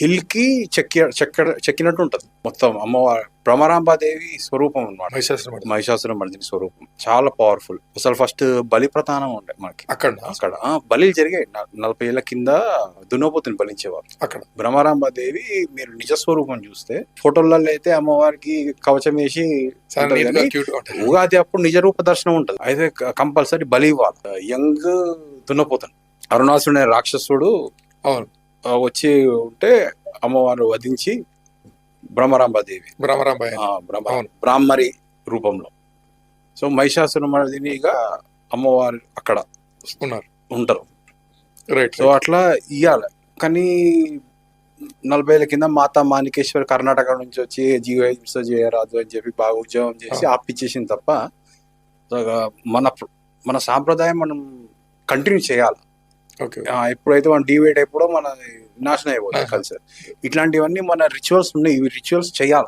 హిల్కి చెక్కి చెక్క చెక్కినట్టు ఉంటది. మొత్తం అమ్మవారు భ్రమరాంబాదేవి స్వరూపం అన్నమాట. మహిషాసురం మహిషాసుర మర్దిని స్వరూపం. చాలా పవర్ఫుల్ అసలు ఫస్ట్ బలి ప్రధానం ఉండే మనకి. అక్కడ? అక్కడ. ఆ, బలిలు జరిగాయి. నలభై ఏళ్ళ కింద దున్నపోతుని బలించేవారు అక్కడ. భ్రమరాంబాదేవి మీరు నిజ స్వరూపం చూస్తే ఫోటోలలో అయితే అమ్మవారికి కవచం వేసి ఉగాది అప్పుడు నిజ రూప దర్శనం ఉంటది. అయితే కంపల్సరీ బలి ఇవ్వాలి. యంగ్ దున్నపోతాను అరుణాసుడు రాక్షసుడు అవును. వచ్చి ఉంటే అమ్మవారు వధించి భ్రమరాంబాదేవి భ్రమరాంబాయి ఆ, బ్రహ్మ. బ్రాహ్మరి రూపంలో. సో మహిషాసురమర్దినిగా అమ్మవారు అక్కడ ఉన్నారు. ఉంటారు. రైట్ సో అట్లా ఇయ్యాలి. కానీ నలభై ఏళ్ళ కింద మాతా మాణికేశ్వర్ కర్ణాటక నుంచి వచ్చి జీవహింస చేయరాదు అని చెప్పి బాగా ఉద్యోగం చేసి. ఆపిచ్చేసింది తప్ప మన మన సాంప్రదాయం మనం కంటిన్యూ చేయాలి. ఎప్పుడైతే మనం డివైడ్ అయిపోవడం మన నాశనం అయిపోతుంది. కల్చర్ ఇట్లాంటివన్నీ మన రిచువల్స్ ఉన్నాయి. ఇవి రిచువల్స్ చేయాలి.